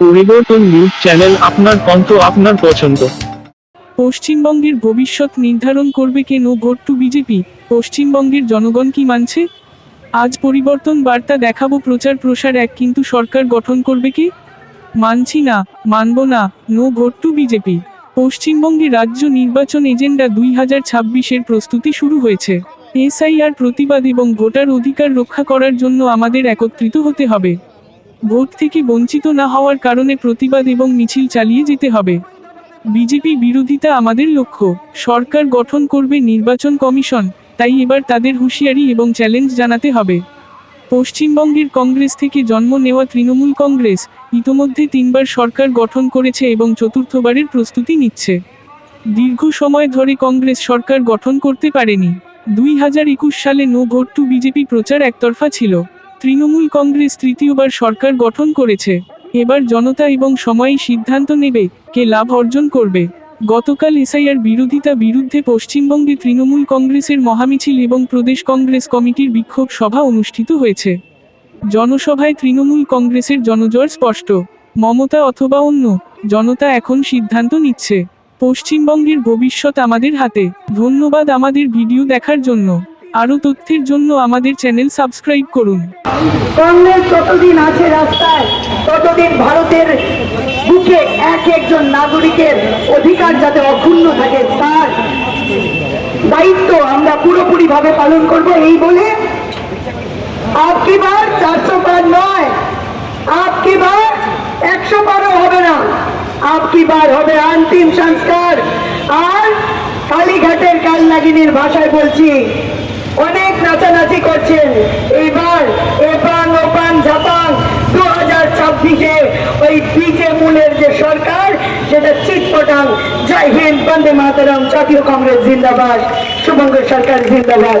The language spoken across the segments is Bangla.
পরিবর্তন নিউজ চ্যানেল আপনার কণ্ঠ আপনার পছন্দ। পশ্চিমবঙ্গের ভবিষ্যৎ নির্ধারণ করবে কে নো ভোট টু বিজেপি? পশ্চিমবঙ্গের জনগণ কি মানছে? আজ পরিবর্তন বার্তা দেখাবো, প্রচার প্রসার এক, কিন্তু সরকার গঠন করবে কে? মানছি না, মানব না, নো ভোট টু বিজেপি। পশ্চিমবঙ্গে রাজ্য নির্বাচন এজেন্ডা দুই হাজার ছাব্বিশের প্রস্তুতি শুরু হয়েছে। এসআইআর প্রতিবাদ এবং ভোটার অধিকার রক্ষা করার জন্য আমাদের একত্রিত হতে হবে। ভোট থেকে বঞ্চিত না হওয়ার কারণে প্রতিবাদ এবং মিছিল চালিয়ে যেতে হবে। বিজেপি বিরোধিতা আমাদের লক্ষ্য। সরকার গঠন করবে নির্বাচন কমিশন, তাই এবার তাদের হুঁশিয়ারি এবং চ্যালেঞ্জ জানাতে হবে। পশ্চিমবঙ্গের কংগ্রেস থেকে জন্ম নেওয়া তৃণমূল কংগ্রেস, ইতোমধ্যে তিনবার সরকার গঠন করেছে এবং চতুর্থবারের প্রস্তুতি নিচ্ছে। দীর্ঘ সময় ধরে কংগ্রেস সরকার গঠন করতে পারেনি। দুই হাজার একুশ সালে নো ভোট টু বিজেপি প্রচার একতরফা ছিল। তৃণমূল কংগ্রেস তৃতীয়বার সরকার গঠন করেছে। এবার জনতা এবং সময়ই সিদ্ধান্ত নেবে কে লাভ অর্জন করবে। গতকাল এসআইআর বিরোধিতা বিরুদ্ধে পশ্চিমবঙ্গে তৃণমূল কংগ্রেসের মহামিছিল এবং প্রদেশ কংগ্রেস কমিটির বিক্ষোভ সভা অনুষ্ঠিত হয়েছে। জনসভায় তৃণমূল কংগ্রেসের জনজোয়ার স্পষ্ট। মমতা অথবা অন্য, জনতা এখন সিদ্ধান্ত নিচ্ছে। পশ্চিমবঙ্গের ভবিষ্যৎ আমাদের হাতে। ধন্যবাদ আমাদের ভিডিও দেখার জন্য। আরও তথ্যের জন্য আমাদের চ্যানেল সাবস্ক্রাইব করুন। কংগ্রেস যতদিন আছে রাস্তায়, ততদিন ভারতের বুকে এক একজন নাগরিকের অধিকার যাতে অক্ষুণ্ণ থাকে, তার দায়িত্ব আমরা পুরোপুরি ভাবে পালন করব এই বলে আপকি বার চারশো পার নয়, আপকি বার একশো পারও হবে না, আপকি বার হবে অন্তিম সংস্কার। আর কালীঘাটের কালনাগিনীর ভাষায় বলছি অনেক নাচানাচি করছেন। এইবার এপান ওপান জাপান দু হাজার ছাব্বিশে ওই পিজে মূলের যে সরকার, সেটা চিৎপটাং জয় হিন্দ, বন্দে মাতারাম, জাতীয় কংগ্রেস, জিন্দাবাদ। শুভঙ্কর সরকার, জিন্দাবাদ।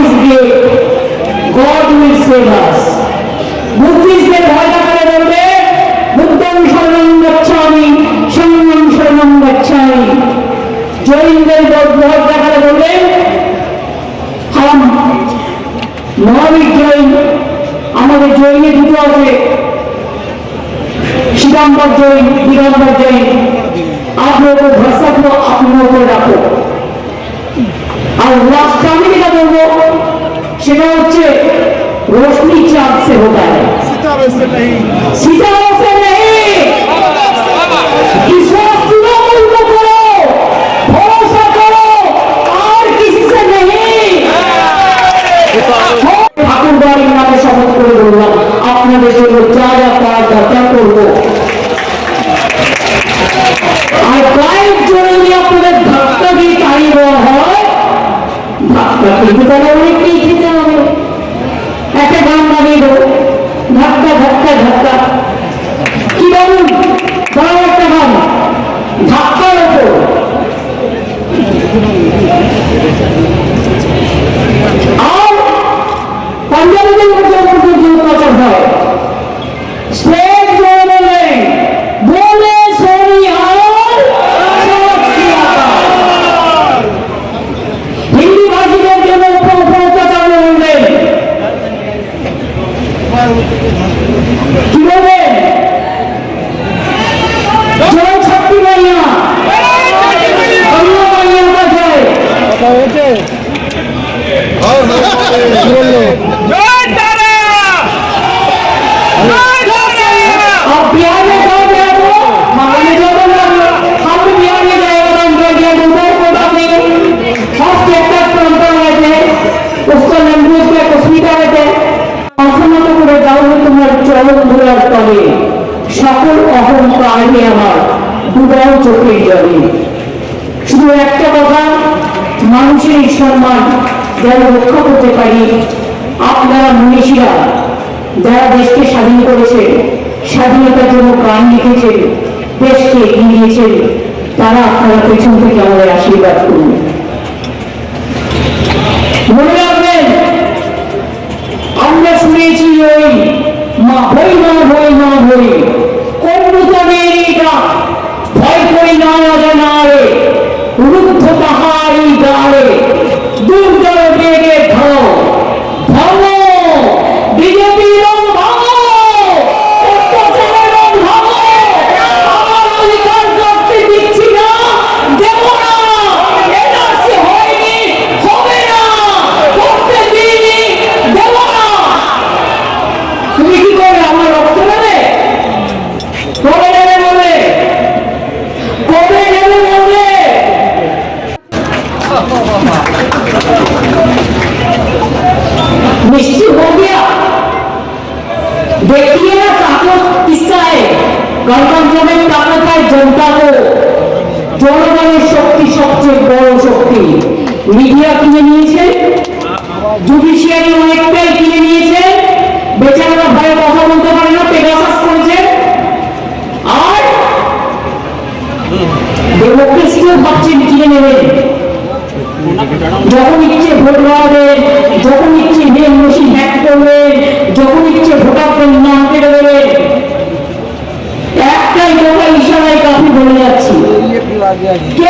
is great. God will save us. বুদ্ধিস্টদের ভয় দেখালে বলবে, বুদ্ধং শরণং গচ্ছামি সংগম শরণং গচ্ছামি জৈনদের ভয় দেখালে বলবে হাম মহাবীর জৈন, আমাদের জৈনে দুটো আছে শিবাম্বর জৈন, দিগম্বর জৈন আপনার উপর ভরসা করো আপনার উপরে রাখো আর রাষ্ট্র করব। সেটা হচ্ছে রোশনি চাঁদ সে হতা হ্যাঁ সীতা ধাক্কা খেতে খেতে হবে একটা গান বানিয়ে দেবো ধাক্কা ধাক্কা। ধাক্কা কি বলুন বড় একটা গান ধাক্কার ওপর আর পাঞ্জাবিদের মধ্যে মধ্যে যে প্রচার হয় স্টেট বললেন বলে সোনিহার হিন্দি ভাষীদের জন্য উপপ্রচার বলবেন কি বলবেন জয় শক্তি মাইয়া বাংলা মাইয়া ভাষায় জয় তারা চরণ ধরার তবে সকল অহংকারে আমার দুবার চোখের জলে শুধু একটা কথা, মানুষের এই সম্মান যেন রক্ষা করতে পারি, আপনারা মনীষীরা যারা দেশকে স্বাধীন করেছে, স্বাধীনতার জন্য প্রাণ লিখেছেন দেশকে এগিয়ে নিয়েছেন তারা আপনারা পেছন থেকে আমাদের আশীর্বাদ করুন। মনে রাখবেন, আমরা শুনেছি ওই মা হই মা হই মা হই देखिए ना ताकत किसका है गणतंत्र में ताकत है जनता को জনগণের শক্তি সবচেয়ে বড় শক্তি মিডিয়া কিনে নিয়েছে জুডিশিয়ারি অনেকটাই কিনে নিয়েছে বেচারা ভয়ে কথা বলতে পারে না পেগাসাস করেছে আর ডেমোক্রেসিও ভাবছেন কিনে নেবেন যখন ইচ্ছে ভোট পাওয়াবেন যখন ইচ্ছে মেন মেশিন হ্যাক Yeah.